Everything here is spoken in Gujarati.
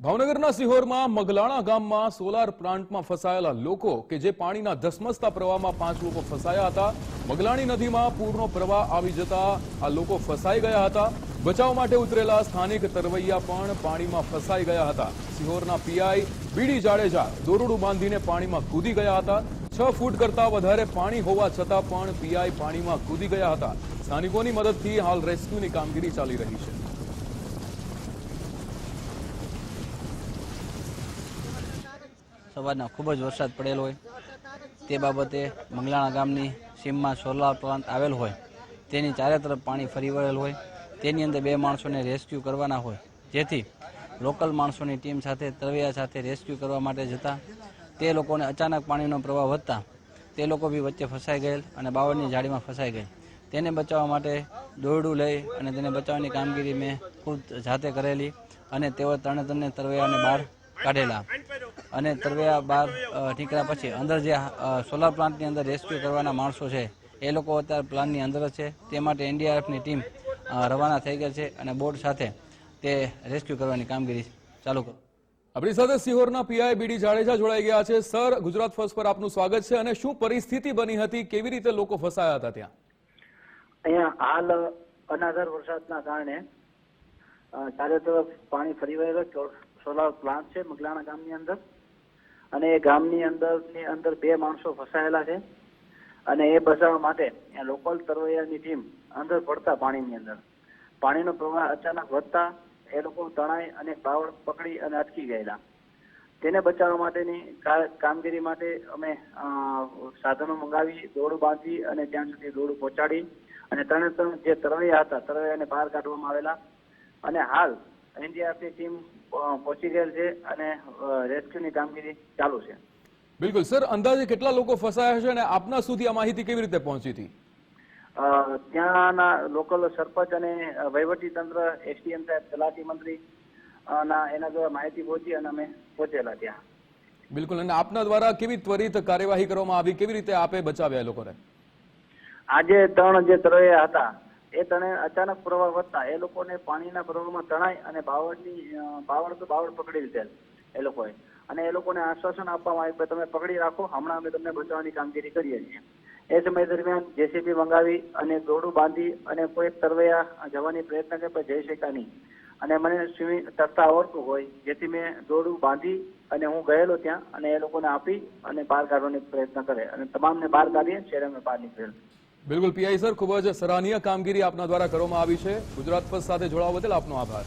ભાવનગરના સિહોરમાં મગલાણા ગામમાં સોલાર પ્લાન્ટમાં ફસાયેલા લોકો કે જે પાણીના ધસમસતા પ્રવાહમાં પાંચ લોકો ફસાયા હતા. મગલાણી નદીમાં પૂરનો પ્રવાહ આવી જતા આ લોકો ફસાઈ ગયા હતા. બચાવ માટે ઉતરેલા સ્થાનિક તરવૈયા પણ પાણીમાં ફસાઈ ગયા હતા. સિહોરના પીઆઈ બીડી જાડેજા દોરડું બાંધીને પાણીમાં કૂદી ગયા હતા. છ ફૂટ કરતા વધારે પાણી હોવા છતાં પણ પીઆઈ પાણીમાં કૂદી ગયા હતા. સ્થાનિકોની મદદથી હાલ રેસ્ક્યુની કામગીરી ચાલી રહી છે. સવારના ખૂબ જ વરસાદ પડેલો હોય. તે બાબતે મંગલાણા ગામની સીમમાં સોલાર પ્લાન્ટ આવેલ હોય. તેની ચારે તરફ પાણી ફરી વળેલ હોય. તેની અંદર બે માણસોને રેસ્ક્યુ કરવાના હોય. જેથી લોકલ માણસોની ટીમ સાથે તરવૈયા સાથે રેસ્ક્યુ કરવા માટે જતા તે લોકોને અચાનક પાણીનો પ્રવાહ વધતા તે લોકો બી વચ્ચે ફસાઈ ગયેલ અને બાવળની જાળીમાં ફસાઈ ગયેલ. તેને બચાવવા માટે દોરડું લઈ અને તેને બચાવવાની કામગીરી મેં ખુદ જાતે કરેલી અને તેઓ ત્રણે ત્રણે તરવૈયાને બહાર કાઢેલા. અને તરવૈયા બહાર અ, નીકળ્યા પછી અંદર જે સોલાર પ્લાન્ટની અંદર રેસ્ક્યુ કરવાના માણસો છે એ લોકો અત્યારે પ્લાનની અંદર જ છે. તે માટે એનડીઆરએફની ટીમ રવાના થઈ ગઈ છે અને બોટ સાથે તે રેસ્ક્યુ કરવાની કામગીરી ચાલુ કરો આપણી સાથે સિહોરના પીઆઈ બીડી જાડેજા જોડાઈ ગયા છે. સર ગુજરાત ફર્સ્ટ પર આપનું સ્વાગત છે અને શું પરિસ્થિતિ બની હતી? કેવી રીતે લોકો ફસાયા હતા ત્યાં? અહીંયા હાલ અનાધાર વરસાદના કારણે ચારે તરફ પાણી ફરી વળેલો સોલાર પ્લાન્ટ છે મગલાણા ગામની અંદર. અને એ ગામની અંદરની અંદર બે માણસો ફસાયેલા છે. અને એ બચાવવા માટે લોકલ તરવૈયાની ટીમ અંદર પડતા પાણીની અંદર. પાણીનો પ્રવાહ અચાનક વધતા એ લોકો તણાઈ અને બાવળ પકડી અને અટકી ગયેલા. તેને બચાવવા માટેની કામગીરી માટે અમે સાધનો મંગાવી, દોડું બાંધી અને ત્યાં સુધી દોડું પહોંચાડી. અને ત્રણે ત્રણ જે તરવૈયા હતા, તરવૈયાને બહાર કાઢવામાં આવેલા. અને હાલ એનડીઆરએફની ટીમ પહોંચી ગયેલ છે અને રેસ્ક્યુની કામગીરી ચાલુ છે. બિલકુલ. સર અંદાજે કેટલા લોકો ફસાયા છે અને આપના સુધી આ માહિતી કેવી રીતે પહોંચી હતી? ત્યાંના લોકલ સરપંચ અને વહીવટી તંત્ર એસડીએમ સાહેબ તલાટી મંત્રી ના એના દ્વારા માહિતી પહોંચી અને અમે પહોંચેલા ત્યાં. બિલકુલ. અને આપના દ્વારા કેવી ત્વરિત કાર્યવાહી કરવામાં આવી? કેવી રીતે આપે બચાવ્યા લોકોને? આજે ત્રણ જે તરવૈયા હતા એ તણે અચાનક પ્રવાહ વધતા એ લોકોને પાણીના પ્રવાહમાં તણાઈ અને બાવળની બાવળ તો બાવળ પકડી લીધેલ એ લોકોએ. અને એ લોકોને આશ્વાસન આપવામાં આવ્યું કે તમે પકડી રાખો, હમણાં અમે તમને બચાવવાની કામગીરી કરીએ છીએ. એ સમય દરમિયાન જેસીબી મંગાવી અને દોરડું બાંધી અને કોઈ તરવૈયા જવાની પ્રયત્ન કરે, પણ જઈ શક્યા નહીં. અને મને સ્વિમિંગ તરતા આવડતું હોય, જેથી મેં દોરડું બાંધી અને હું ગયેલો ત્યાં અને એ લોકોને આપી અને બહાર કાઢવાની પ્રયત્ન કરે. અને તમામને બહાર કાઢીએ શહેર અમે બહાર નીકળેલ બિલકુલ પીઆઈ સર, ખૂબ જ સરાહનીય કામગીરી આપના દ્વારા કરવામાં આવી છે. ગુજરાત ફર્સ્ટ સાથે જોડાવા બદલ આપનો આભાર.